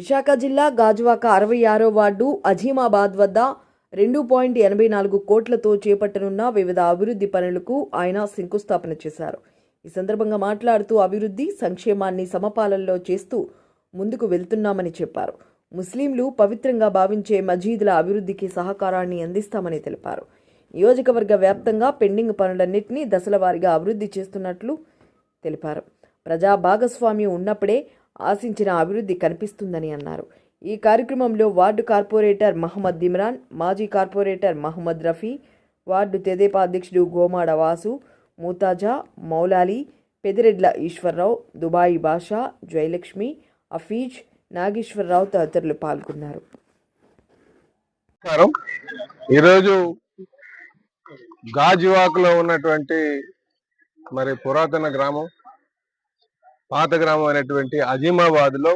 విశాఖ జిల్లా గాజువాక అరవై ఆరో వార్డు అజీమాబాద్ వద్ద రెండు పాయింట్ ఎనభై నాలుగు కోట్లతో చేపట్టనున్న వివిధ అభివృద్ధి పనులకు ఆయన శంకుస్థాపన చేశారు. ఈ సందర్భంగా మాట్లాడుతూ అభివృద్ధి సంక్షేమాన్ని సమపాలనలో చేస్తూ ముందుకు వెళ్తున్నామని చెప్పారు. ముస్లింలు పవిత్రంగా భావించే మజీదుల అభివృద్ధికి సహకారాన్ని అందిస్తామని తెలిపారు. నియోజకవర్గ వ్యాప్తంగా పెండింగ్ పనులన్నింటినీ దశలవారీగా అభివృద్ధి చేస్తున్నట్లు తెలిపారు. ప్రజా భాగస్వామ్యం ఉన్నప్పుడే ఆశించిన అభివృద్ధి కనిపిస్తుందని అన్నారు. ఈ కార్యక్రమంలో వార్డు కార్పొరేటర్ మహమ్మద్ ఇమ్రాన్ మాజీ కార్పొరేటర్ మహమ్మద్ రఫీ వార్డు తెదేపా అధ్యక్షుడు గోమాడ వాసు మూతాజా మౌలాలి పెదిరెడ్ల ఈశ్వరరావు దుబాయి బాషా జయలక్ష్మి అఫీజ్ నాగేశ్వరరావు తదితరులు పాల్గొన్నారు. ఈరోజు గాజువాకులో ఉన్నటువంటి మరి పురాతన గ్రామం పాత గ్రామం అయినటువంటి అజీమాబాద్లో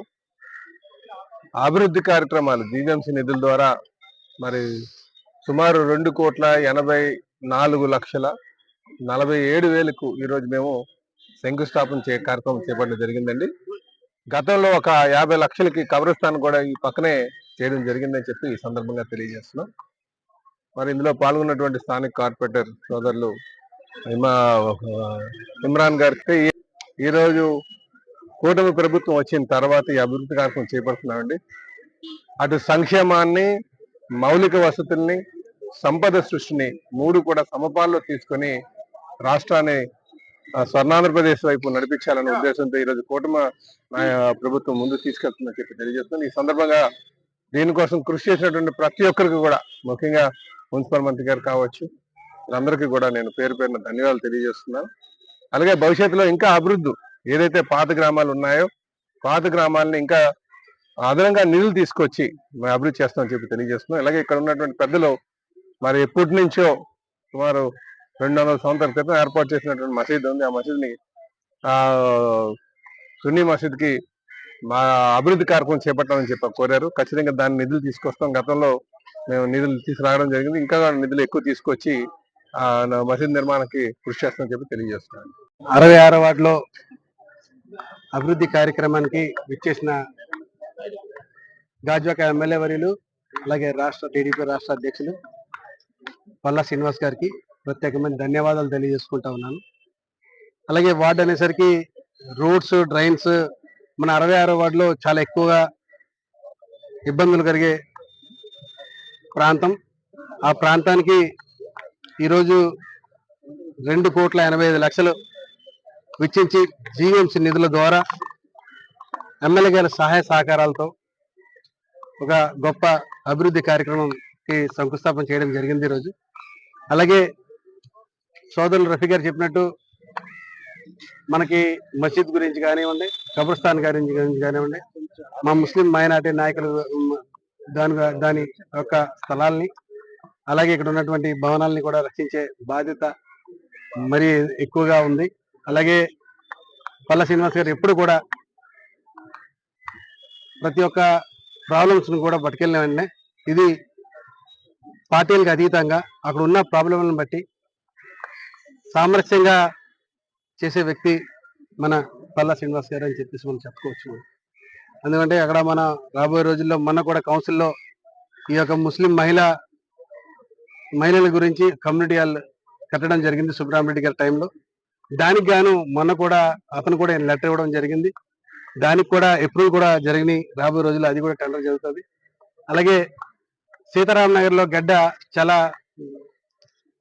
అభివృద్ధి కార్యక్రమాలు జీజంసి నిధుల ద్వారా మరి సుమారు రెండు కోట్ల ఎనభై నాలుగు లక్షల నలభై ఏడు వేలకు ఈరోజు మేము శంకుస్థాపన చే కార్యక్రమం చేపట్టడం జరిగిందండి. గతంలో ఒక యాభై లక్షలకి కబ్రస్థాన్ కూడా ఈ పక్కనే చేయడం జరిగిందని చెప్పి ఈ సందర్భంగా తెలియజేస్తున్నాం. మరి ఇందులో పాల్గొన్నటువంటి స్థానిక కార్పొరేటర్ సోదరులు ఇమ్రాన్ గారికి ఈరోజు కూటమి ప్రభుత్వం వచ్చిన తర్వాత ఈ అభివృద్ధి కార్యక్రమం చేపడుతున్నామండి. అటు సంక్షేమాన్ని మౌలిక వసతుల్ని సంపద సృష్టిని మూడు కూడా సమపాల్లో తీసుకొని రాష్ట్రాన్ని స్వర్ణాంధ్రప్రదేశ్ వైపు నడిపించాలనే ఉద్దేశంతో ఈరోజు కూటమి ప్రభుత్వం ముందు తీసుకెళ్తుందని చెప్పి తెలియజేస్తుంది ఈ సందర్భంగా దీనికోసం కృషి చేసినటువంటి ప్రతి ఒక్కరికి కూడా ముఖ్యంగా మున్సిపల్ మంత్రి గారు కావచ్చు అందరికీ కూడా నేను పేరు పేరున ధన్యవాదాలు తెలియజేస్తున్నాను. అలాగే భవిష్యత్తులో ఇంకా అభివృద్ధి ఏదైతే పాత గ్రామాలు ఉన్నాయో పాత గ్రామాలను ఇంకా అదనంగా నిధులు తీసుకొచ్చి మేము అభివృద్ధి చేస్తామని చెప్పి తెలియజేస్తున్నాం. అలాగే ఇక్కడ ఉన్నటువంటి పెద్దలు మరి ఎప్పటి నుంచో సుమారు రెండు వందల సంవత్సరాల క్రితం ఏర్పాటు చేసినటువంటి మసీద్ ఉంది. ఆ మసీద్ని ఆ సున్నీ మసీద్కి మా అభివృద్ధి కార్యక్రమం చేపట్టాలని చెప్పి కోరారు. ఖచ్చితంగా దాన్ని నిధులు తీసుకొస్తాం. గతంలో మేము నిధులు తీసుకురావడం జరిగింది. ఇంకా నిధులు ఎక్కువ తీసుకొచ్చి ఆ మసీద్ నిర్మాణానికి కృషి చేస్తామని చెప్పి తెలియజేస్తున్నాను. అరవై ఆరో వార్డులో అభివృద్ధి కార్యక్రమానికి విచ్చేసిన గాజువాక ఎమ్మెల్యే వర్యులు అలాగే రాష్ట్ర టీడీపీ రాష్ట్ర అధ్యక్షులు పల్లా శ్రీనివాస్ గారికి ప్రత్యేకమైన ధన్యవాదాలు తెలియజేసుకుంటా ఉన్నాను. అలాగే వార్డు అనేసరికి రోడ్స్ డ్రైన్స్ మన అరవై ఆరో వార్డులో చాలా ఎక్కువగా ఇబ్బందులు కలిగే ప్రాంతం. ఆ ప్రాంతానికి ఈరోజు రెండు కోట్ల ఎనభై ఐదు లక్షలు వెచ్చించి జీవీఎంసీ నిధుల ద్వారా ఎమ్మెల్యే గారి సహాయ సహకారాలతో ఒక గొప్ప అభివృద్ధి కార్యక్రమంకి శంకుస్థాపన చేయడం జరిగింది ఈరోజు. అలాగే సోదరులు రఫీ గారు చెప్పినట్టు మనకి మసీద్ గురించి కానివ్వండి కబ్రస్థాన్ గురించి గురించి కానివ్వండి మా ముస్లిం మైనార్టీ నాయకులు దాని దాని యొక్క స్థలాల్ని అలాగే ఇక్కడ ఉన్నటువంటి భవనాల్ని కూడా రక్షించే బాధ్యత మరి ఎక్కువగా ఉంది. అలాగే పల్ల శ్రీనివాస్ గారు ఎప్పుడు కూడా ప్రతి ఒక్క ప్రాబ్లమ్స్ను కూడా పట్టుకెళ్ళిన వెంటనే ఇది పార్టీలకు అతీతంగా అక్కడ ఉన్న ప్రాబ్లంలను బట్టి సామరస్యంగా చేసే వ్యక్తి మన పల్లా శ్రీనివాస్ గారు అని చెప్పేసి మనం చెప్పుకోవచ్చు. ఎందుకంటే అక్కడ మన రాబోయే రోజుల్లో మన కూడా కౌన్సిల్లో ఈ యొక్క ముస్లిం మహిళ మహిళల గురించి కమ్యూనిటీ హాల్ కట్టడం జరిగింది సుబ్రహ్మరెడ్డి గారి టైంలో దానికి గాను మొన్న కూడా అతను కూడా లెటర్ ఇవ్వడం జరిగింది. దానికి కూడా ఎప్పుడు కూడా జరిగినాయి. రాబోయే రోజుల్లో అది కూడా టెండర్ జరుగుతుంది. అలాగే సీతారాం నగర్లో గడ్డ చాలా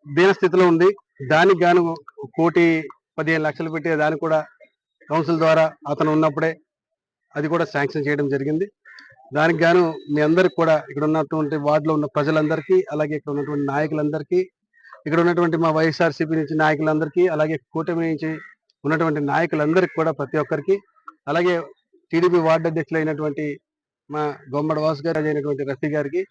దీనస్థితిలో ఉంది. దానికి గాను కోటి పదిహేను లక్షలు పెట్టి దానికి కూడా కౌన్సిల్ ద్వారా అతను ఉన్నప్పుడే అది కూడా శాంక్షన్ చేయడం జరిగింది. దానికి గాను మీ అందరికి కూడా ఇక్కడ ఉన్నటువంటి వార్డులో ఉన్న ప్రజలందరికీ అలాగే ఇక్కడ ఉన్నటువంటి నాయకులందరికీ ఇక్కడ ఉన్నటువంటి మా వైఎస్ఆర్సీపీ నుంచి నాయకులందరికీ అలాగే కూటమి నుంచి ఉన్నటువంటి నాయకులందరికీ కూడా ప్రతి ఒక్కరికి అలాగే టీడీపీ వార్డు అధ్యక్షులైనటువంటి మా గొమ్మడి వాసు గారు అయినటువంటి రఫీ గారికి